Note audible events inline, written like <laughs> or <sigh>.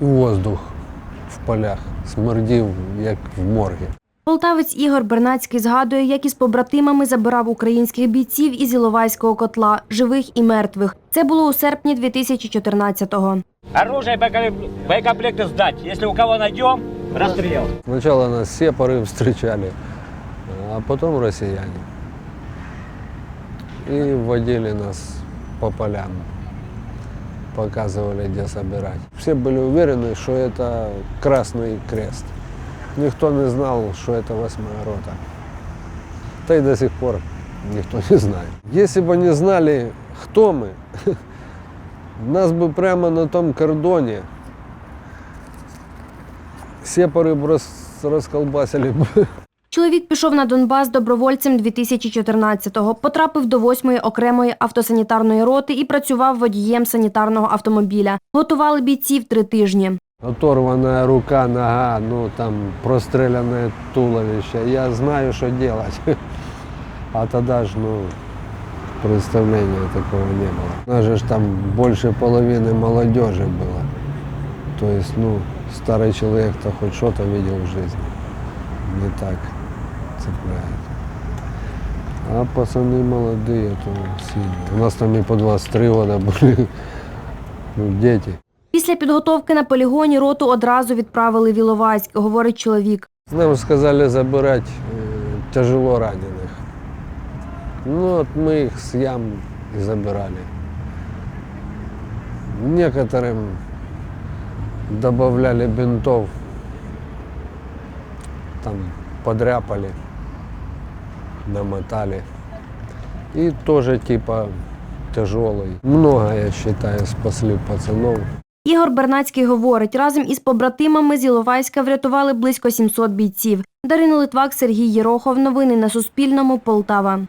І воздух в полях смердів, як в моргі. Полтавець Ігор Бернацький згадує, як із побратимами забирав українських бійців із Іловайського котла, живих і мертвих. Це було у серпні 2014-го. Оружие, боекомп- боекомплекты сдать. Если у кого найдем, расстрел. Спочатку нас сепари встречали, а потім росіяни. І водили нас по полям, показывали, где собирать. Все были уверены, что это Красный Крест. Никто не знал, что это восьмая рота. Да и до сих пор никто не знает. Если бы они знали, кто мы, <laughs> нас бы прямо на том кордоне сепари б роз, розколбасили б. <laughs> Чоловік пішов на Донбас добровольцем 2014-го, потрапив до 8-ї окремої автосанітарної роти і працював водієм санітарного автомобіля. Готували бійців три тижні. Оторвана рука, нога, ну там простреляне туловище. Я знаю, що делать. <laughs> А тоді ж, ну, представления такого не было. У нас же ж там больше половины молодежи было. То есть, ну, старый человек-то хоть что-то видел в жизни. Не так цепляет. А пацаны молодые, то сильно. У нас там и по 23 года были ну, дети. Після підготовки на полігоні роту одразу відправили в Іловайськ, говорить чоловік. Нам сказали забирать э, тяжело раненых. Ну, вот мы их с ям и забирали. Некоторым добавляли бинтов, там подряпали, намотали. И тоже типа тяжелый. Много, я считаю, спасли пацанов. Ігор Бернацький говорить, разом із побратимами з Іловайська врятували близько 700 бійців. Дарина Литвак, Сергій Єрохов. Новини на Суспільному. Полтава.